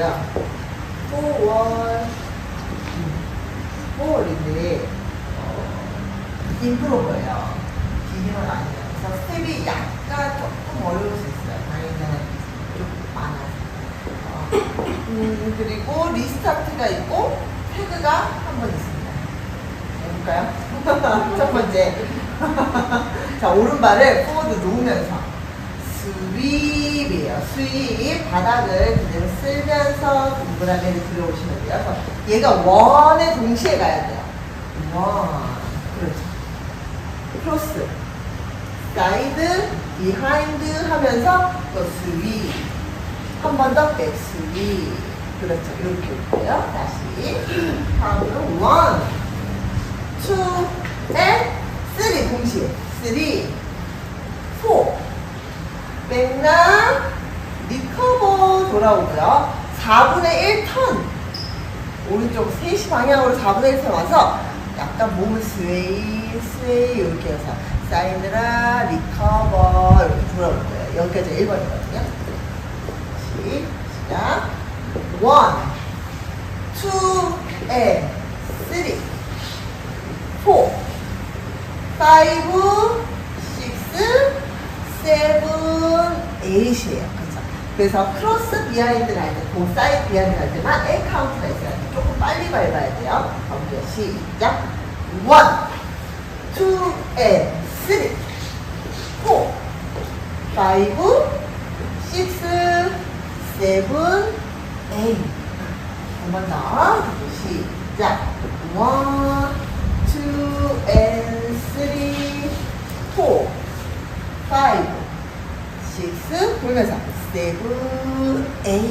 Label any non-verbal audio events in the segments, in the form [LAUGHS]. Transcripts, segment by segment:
야, 4월 4월인데 어, 인프로버예요. 비기너가 아니에요. 그래서 스텝이 약간 조금 어려울 수 있어요. 당연히 좀 많아요. 어, 음, 그리고 리스타트가 있고 태그가 한 번 있습니다. 해볼까요? [LAUGHS] 첫 번째. [LAUGHS] 자, 오른발을 포워드 놓으면서 스윕이에요. 스윕. 바닥을 그대로 쓸면서 동그라미를 들어오시면 돼요. 얘가 원에 동시에 가야 돼요. 원. 그렇죠. 크로스. 사이드, 비하인드 하면서 또 스윕. 한번더 백 스윕. 그렇죠. 이렇게 올게요. 다시. 다음으로 원, 투, 앤 쓰리 동시에. 쓰리, 포. 백나 리커버 돌아오고요. 4분의 1턴 오른쪽 3시 방향으로 4분의 1턴 와서 약간 몸을 스웨이 스웨이 이렇게 해서 사이드라 리커버 이렇게 돌아올 거예요. 여기까지 1번이거든요. 다시 시작. 1, 2, and 3, 4, 5, 6, 세븐, 에잇이에요. 그죠? 그래서 크로스 비하인드 할 때, 고 사이드 비하인드 할 때만 엘 카운트가 있어야 돼. 조금 빨리 밟아야 돼요. 범죄 시작. 원, 투, 앤, 쓰리, 포, 파이브, 식스, 한번 더. 시작. 원, 투, 앤, 쓰리, 포, 파이브, 6, 돌면서 세븐, 에잇.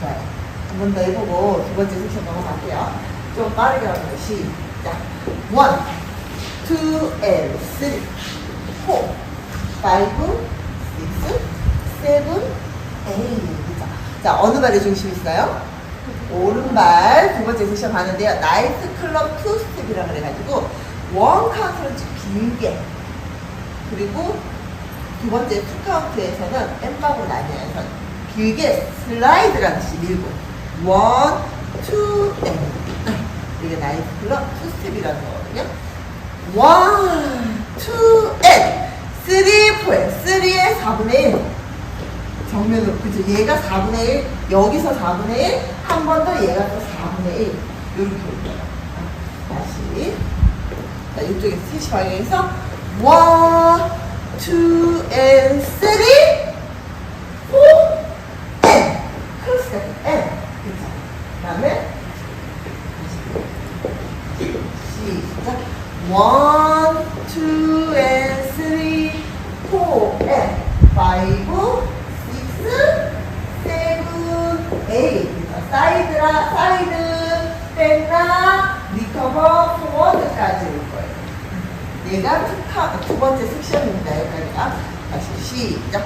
좋아요. 한 번 더 해보고 두 번째 섹션 넘어갈게요. 좀 빠르게 하는 시작. 1, 2, and 3, 4, 5, 6, 7, 8. 자, 어느 발에 중심이 있어요? 오른발 두 번째 세션 가는데요. 나이스 클럽 투 스텝이라고 그래가지고 원 카운트를 좀 길게 그리고 두 번째 투카운트에서는 엠바고 나뉘어서 길게 슬라이드라는 듯이 밀고 원, 투, 엠. 이게 나이트 클럽 투 스텝이라는 거거든요. 원, 투, 엠. 쓰리, 포에 쓰리의 4분의 1 정면으로 그죠? 얘가 4분의 1 여기서 4분의 1 한 번 더 얘가 또 4분의 1 이렇게 올 거예요. 다시. 자 이쪽에서 3시 방향에서 원, two, and three, four, and 크로스 같은 and 그쵸? 그 다음에 시작 one, two, and three, four, and five, six, seven, eight 그쵸? 사이드라 사이드 백나 리커버 포워드까지. 얘가 투카, 두 번째 섹션입니다. 여기까지가. 다시 시작.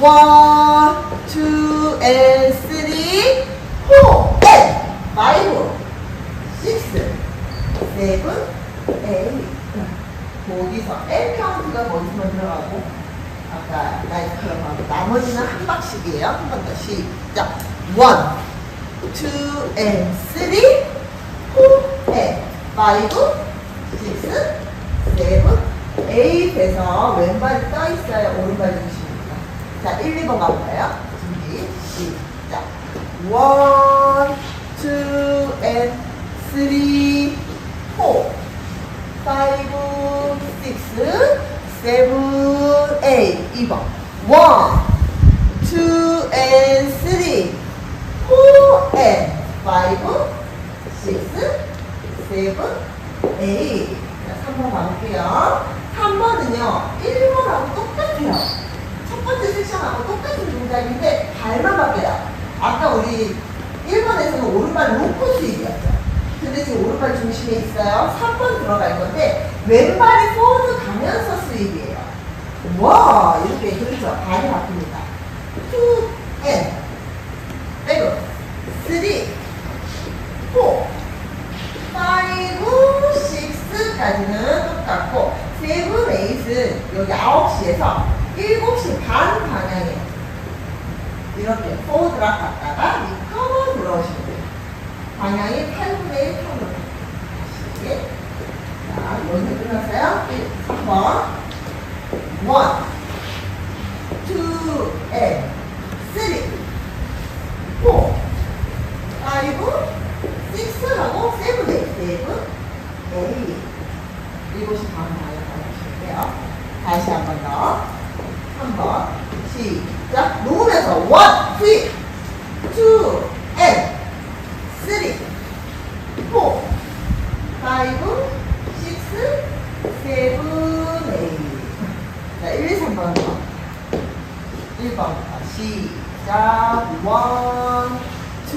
원, 투, 앤, 쓰리, 포, 앤, 파이브. 거기서 앤 카운트가 거기서만 들어가고 아까 나이트 클럽하고 나머지는 한 박씩이에요. 한 번 더 시작. 원, 투, 앤, 쓰리, 포, 앤, 파이브, 식스, 대입은 A 돼서 왼발이 떠 있어요? 오른발이 주십니다. 자, 1, 2번 가볼까요? 준비, 시작. 1, 2, and 3, 4, 5, 6, 7, 8, 2번. 1, 2, and 3, 4, and 5, 6, 7, 8, 한번 나올게요. 3번은요. 1번하고 똑같아요. 첫 번째 섹션하고 똑같은 동작인데 발만 바뀌어요. 아까 우리 1번에서는 오른발 로프 스윙이었죠. 근데 지금 오른발 중심에 있어요. 3번 들어갈 건데 왼발이 포워드 가면서 스윙이에요. 와 이렇게 그렇죠. 발이 바뀝니다. 2 앤 빼고 3 4 5 6까지는 똑같고 세븐, 에잇은 여기 9시에서 7시 반 방향에 이렇게 포드락 갔다가 리커버 돌아오시면 돼요. 방향이 8분의 1 편으로. 다시. 자, 여기서 끝났어요? 1, 3번. 1, 2, and 3, 4, 5, 6하고 7, 8, 7, 8. 이곳이 다음 방향 가주실게요. 다시 한 번 더. 한 번. 시작. 놓으면서 1, 3, 2, and 3, 4, 5, 6, 7, 8. 자, 1, 2, 3번 더. 1번부터 시작. 1, 2,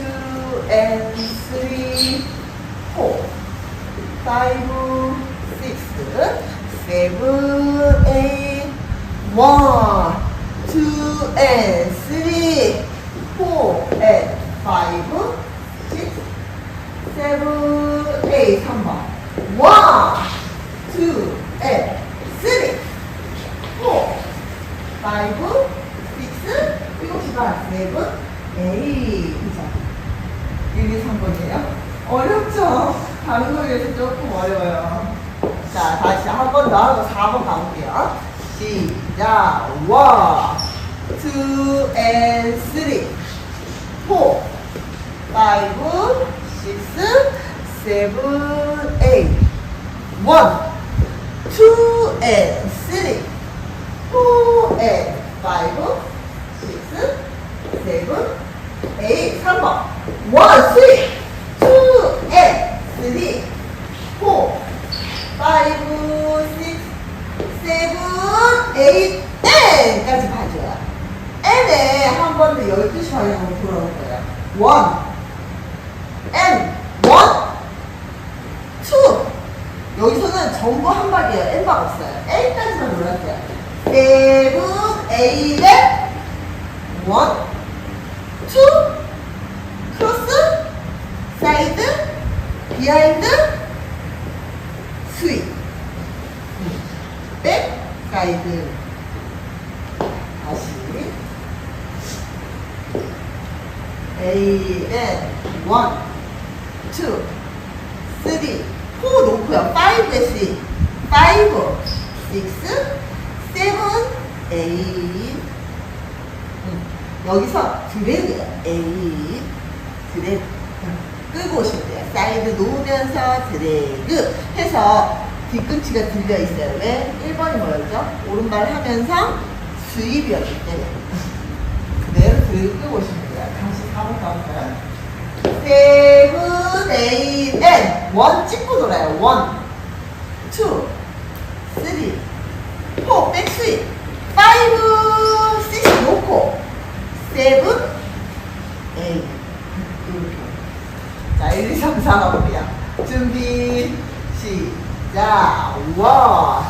and 3, 4, 5, 6, 7, 8, 1, 2, and 3, 4, and 5, 6, 7, 8. 3번. 1, 2, and 3, 4, 5, 6, 이거 시간 7, 8. 그죠? 1, 2, 3번이에요. 어렵죠? 다른 거에 비해서 조금 어려워요. 자, 다시 한 번 더 하고 4번 가볼게요. 시작. 1, 2, and 3, 4, 5, 6, 7, 8. 1, 2, and 3, 4, and 5, 6, 7, 8. 3번. 1, 3, 2, and 3, 4, 5, 6, 7, 8, N까지 봐줘요. N에 한 번 더 12시 방향으로 돌아올 거예요. 1, N, 1, 2. 여기서는 전부 한 박이에요. N박 없어요. N까지만 놀았어요. 7, 8, 1, 2, 크로스, 사이드, 비하인드, 스윗. 백, 사이드. 다시. A, N, 1, 2, 3, 4 놓고요. 5에 3, 5, 6, 7, 8. 여기서 드래그예요. 8, 드래그. 끄고 오시면 돼요. 사이드 놓으면서 드래그 해서 뒤꿈치가 들려 있어요. 왜? 1번이 뭐였죠? 오른발 하면서 스윕이었기 때문에. 그대로 들고 끄고 오시면 돼요. 다시 4번 가볼까요? 세븐, 에잇, 앤. 원 찍고 돌아요. 원, 투, 쓰리, 포, 백스윗, 파이브, 식스 놓고, 세븐, 에잇. 이렇게. 자, 1, 2, 3, 4 가볼게요. 준비, 시작. 원,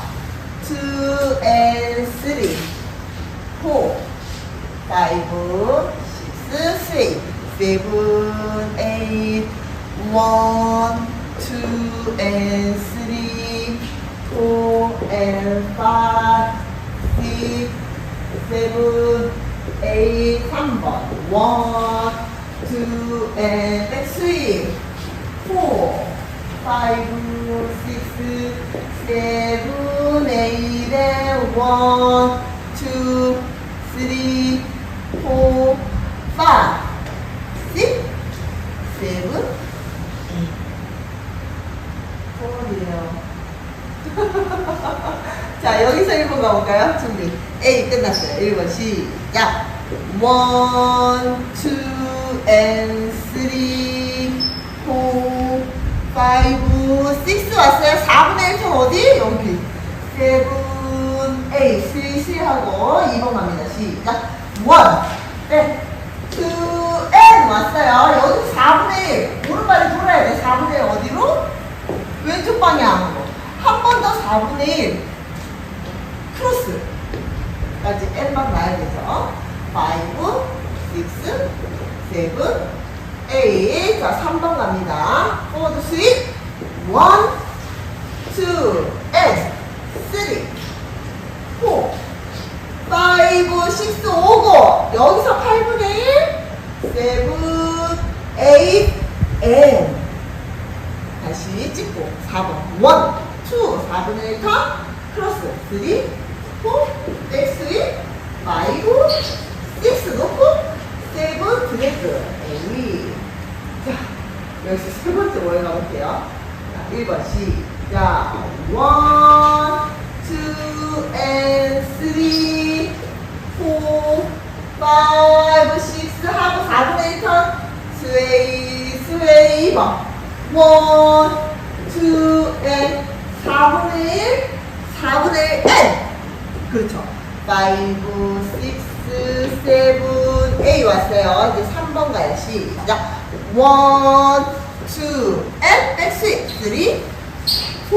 투, 앤, 쓰리, 포, 파이브, 식스, 스윗, 세븐, 에잇, 원, 투, 앤, 쓰리, 포, 앤, 파이브, 식, 세븐, 에잇, 3번. 원, two, and next sweep. Four, five, six, seven, eight, and one, two, three, four, five, six, seven, eight. four이에요. 자, 1번 가볼까요? 준비. A 끝났어요. 1번 시작. One, two, and three, 왔어요. 4분의 1톤 어디? 여기. seven, eight, 슬슬 하고 2번 갑니다. 시작. one, 네. two, and 왔어요. 여기 4분의 1. 오른발이 돌아야 돼. 4분의 1 어디로? 왼쪽 방향으로. 한 번 더 4분의 1. 크로스까지 N번 나야 돼서 5, 6, 7, 8 자, 3번 갑니다. 포워드 스윗 1, 2, and 3, 4, 5, 6, 오고 여기서 8분의 1, 7, 8 with A. 자, 여기서 세 번째 모여 가볼게요. 자, 1번 시작. 1, 2, and 3, 4, 5, 6 하고 4분의 1턴 스웨이, 스웨이 봐. 1, 2, and 4분의 1, 4분의 1, and 그렇죠. 5, 6, 7, 8 왔어요. 이제 3번 가요. 시작. 1, 2, and 백스윗 3, 4,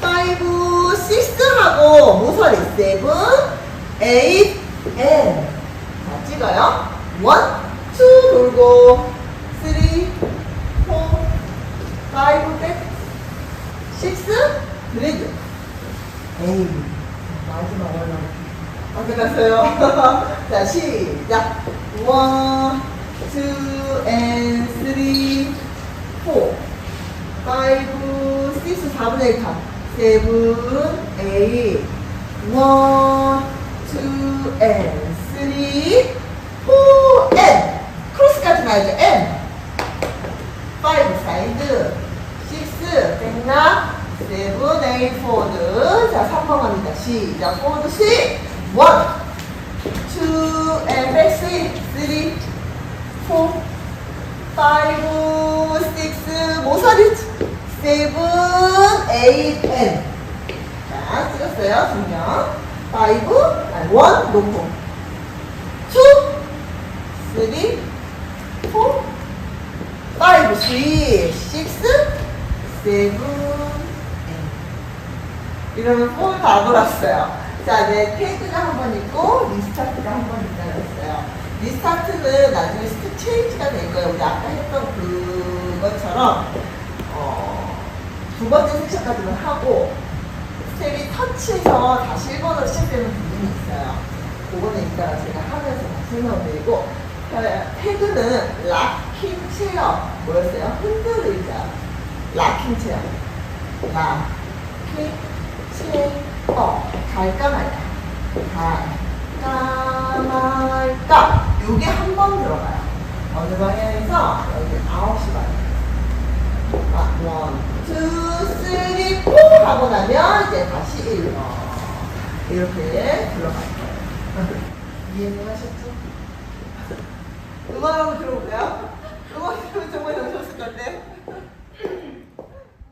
5, 6 하고 모서리 7, 8, and 자 찍어요. 1, 2 돌고 3, 4, 5, 백, 6, 그레이드. 에이, 마지막 올라가. 안 끝났어요. 자, 시작. 1, 2, and 3, 4, 5, 6, 4분의 1 탑. 7, 8, 1, 2, and 3, 4, and. 크로스까지 나야죠. and. 5 사이드. 6 백락 7 8 포드. 자 3번 갑니다. 시작. 포드 스윗 1 2 and back sweep 3 4 5 6 모서리 7 8 and 자 찍었어요 5 아니 1 놓고 2 3 4 5, 3, 6, 7, 8. 이러면 4다 돌았어요. 자, 이제 테이크가 한 번 있고, 리스타트가 한 번 있다였어요. 리스타트는 나중에 스텝 체인지가 될 거예요. 우리 아까 했던 그것처럼, 어, 두 번째 섹션까지는 하고, 스텝이 터치해서 다시 1번으로 시작되는 부분이 있어요. 그거는 이따가 제가 하면서 설명드리고, 태그는 락킹 체어. 뭐였어요? 흔들 의자. 락킹 체어. 락킹 체어. 갈까 말까? 갈까 말까? 요게 한 번 들어가요. 어느 방향에서? 여기 9시 방향 아, 원, 투, 쓰리, 포 하고 나면 이제 다시 1번 이렇게 불러갈 거예요 이해하셨죠? [LAUGHS] 음악 한번 들어볼까요? 음악 들으면 정말 것 같아.